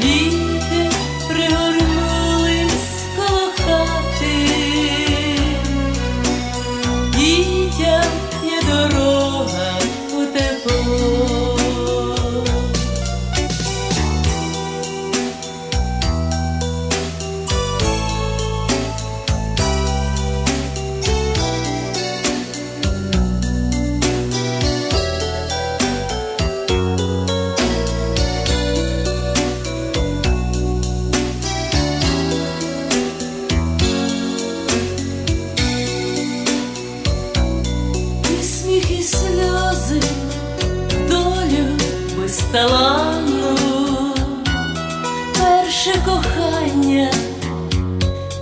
E безталанну, перше кохання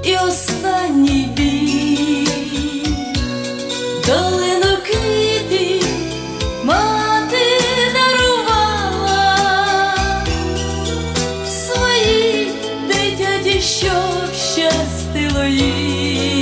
і останній бій, долину квітів мати дарувала. Своїй дитяті, щоб щастило їй.